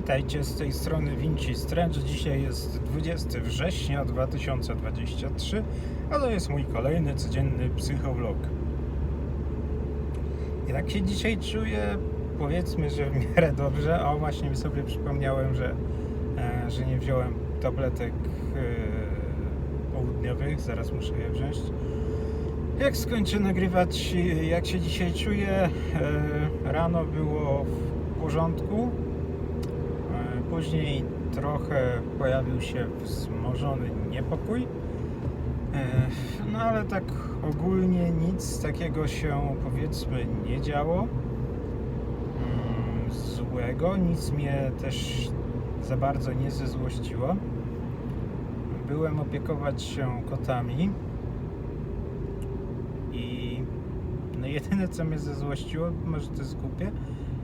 Witajcie z tej strony Vinci Strange. Dzisiaj jest 20 września 2023, a to jest mój kolejny codzienny psychowlog. Jak się dzisiaj czuję? Powiedzmy, że w miarę dobrze. O, właśnie sobie przypomniałem, że, e, że nie wziąłem tabletek e, południowych. Zaraz muszę je wziąć. Jak skończę nagrywać, jak się dzisiaj czuję? E, rano było w porządku. Później trochę pojawił się wzmożony niepokój. E, No ale tak ogólnie nic takiego się powiedzmy nie działo mm, złego. Nic mnie też za bardzo nie zezłościło. Byłem opiekować się kotami i no jedyne co mnie zezłościło, może to jest głupie,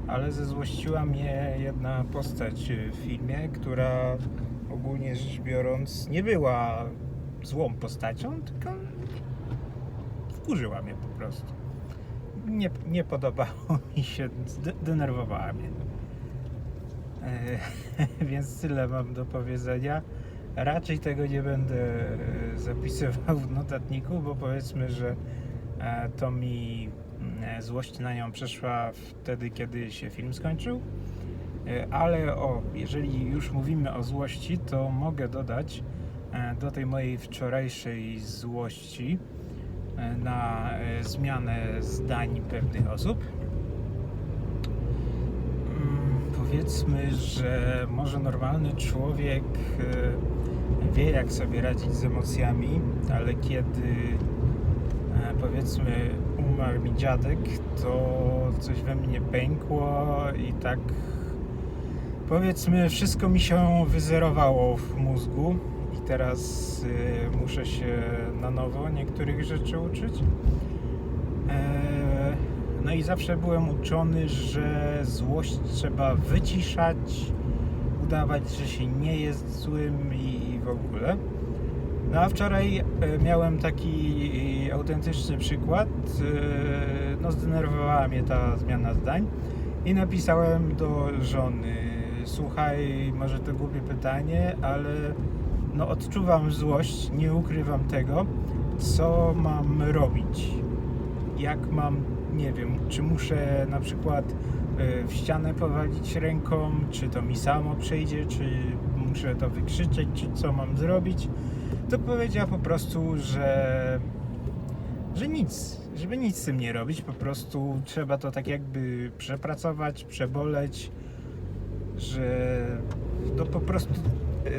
ale zezłościła mnie jedna postać w filmie, która ogólnie rzecz biorąc nie była złą postacią, tylko wkurzyła mnie po prostu. Nie, nie podobało mi się, denerwowała mnie. E, Więc tyle mam do powiedzenia. Raczej tego nie będę zapisywał w notatniku, bo powiedzmy, że e, to mi złość na nią przeszła wtedy, kiedy się film skończył. E, Ale o, jeżeli już mówimy o złości, to mogę dodać e, do tej mojej wczorajszej złości e, na e, zmianę zdań pewnych osób. Mm, Powiedzmy, że może normalny człowiek e, wie, jak sobie radzić z emocjami, ale kiedy e, powiedzmy umarł mi dziadek, to coś we mnie pękło i tak powiedzmy wszystko mi się wyzerowało w mózgu i teraz e, muszę się na nowo niektórych rzeczy uczyć. E, No i zawsze byłem uczony, że złość trzeba wyciszać, udawać, że się nie jest złym i w ogóle. No a wczoraj e, miałem taki autentyczny przykład. E, No zdenerwowała mnie ta zmiana zdań i napisałem do żony: Słuchaj, może to głupie pytanie, ale no odczuwam złość, nie ukrywam tego. Co mam robić? Jak mam, nie wiem, czy muszę na przykład e, w ścianę powalić ręką, czy to mi samo przejdzie, czy muszę to wykrzyczeć, czy co mam zrobić? To powiedziała po prostu, że że nic, żeby nic z tym nie robić, po prostu trzeba to tak jakby przepracować, przeboleć, że to po prostu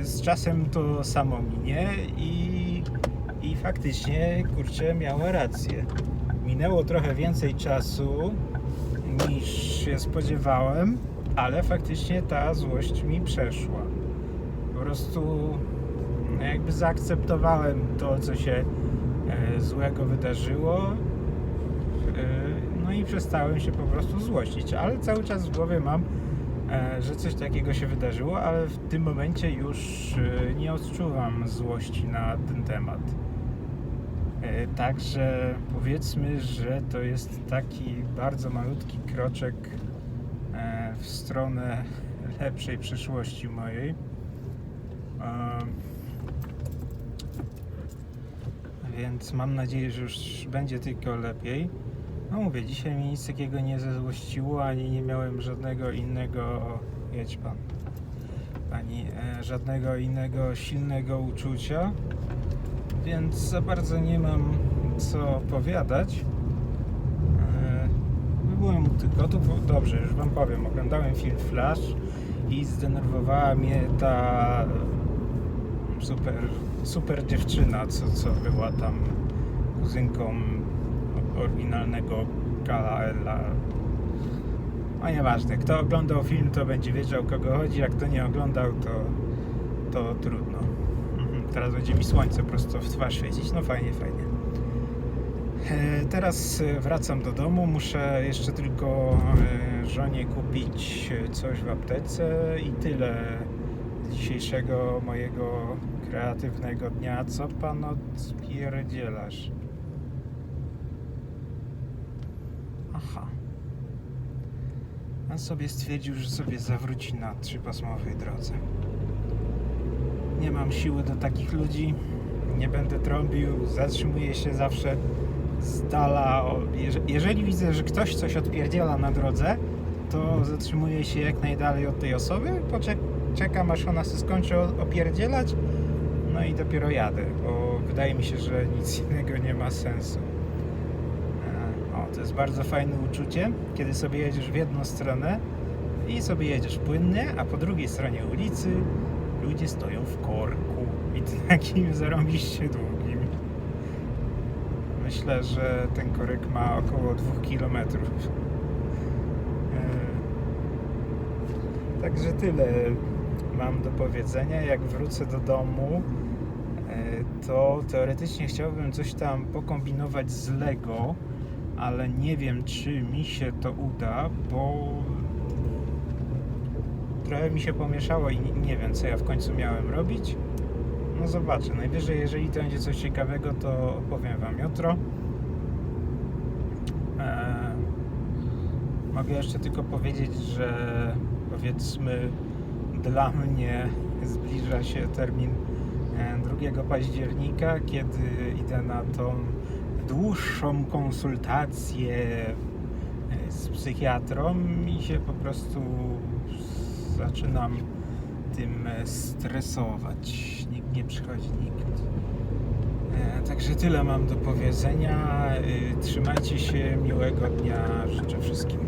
z czasem to samo minie i, i faktycznie, kurczę, miała rację. Minęło trochę więcej czasu niż się spodziewałem, ale faktycznie ta złość mi przeszła. Po prostu no, jakby zaakceptowałem to, co się e, złego wydarzyło. E, no i przestałem się po prostu złościć, ale cały czas w głowie mam, e, że coś takiego się wydarzyło, ale w tym momencie już nie odczuwam złości na ten temat. E, Także powiedzmy, że to jest taki bardzo malutki kroczek e, w stronę lepszej przyszłości mojej. E, Więc mam nadzieję, że już będzie tylko lepiej. No mówię, dzisiaj mnie nic takiego nie zezłościło, ani nie miałem żadnego innego. Jedź pan. Ani e, żadnego innego silnego uczucia. Więc za bardzo nie mam co opowiadać. E, Byłem u tych kotów. Dobrze, już wam powiem. Oglądałem film Flash i zdenerwowała mnie ta super, super dziewczyna, co, co była tam kuzynką oryginalnego Kalaela. No nieważne, kto oglądał film, to będzie wiedział, kogo chodzi, jak kto nie oglądał, to, to trudno. Teraz będzie mi słońce prosto w twarz świecić, no fajnie, fajnie. E, Teraz e, wracam do domu, muszę jeszcze tylko e, żonie kupić coś w aptece i tyle dzisiejszego mojego kreatywnego dnia. Co pan odpierdzielasz? Aha. A sobie stwierdził, że sobie zawróci na trzypasmowej drodze. Nie mam siły do takich ludzi. Nie będę trąbił. Zatrzymuję się zawsze z dala. Jeżeli widzę, że ktoś coś odpierdziela na drodze, to zatrzymuję się jak najdalej od tej osoby. Czekam aż ona się skończy opierdzielać. No i dopiero jadę, bo wydaje mi się, że nic innego nie ma sensu. E, O, to jest bardzo fajne uczucie, kiedy sobie jedziesz w jedną stronę i sobie jedziesz płynnie, a po drugiej stronie ulicy ludzie stoją w korku i takim zarąbiście długim. Myślę, że ten korek ma około 2 km. Także tyle mam do powiedzenia. Jak wrócę do domu, e, to teoretycznie chciałbym coś tam pokombinować z Lego, ale nie wiem, czy mi się to uda, bo trochę mi się pomieszało i nie- wiem, co ja w końcu miałem robić. No zobaczę. Najwyżej, jeżeli to będzie coś ciekawego, to opowiem Wam jutro. Eee, mogę jeszcze tylko powiedzieć, że powiedzmy dla mnie zbliża się termin e, 2 października, kiedy idę na tą dłuższą konsultację e, z psychiatrą i się po prostu zaczynam tym e, stresować. Nikt nie przychodzi, nikt. E, Także tyle mam do powiedzenia. E, Trzymajcie się, miłego dnia życzę wszystkim.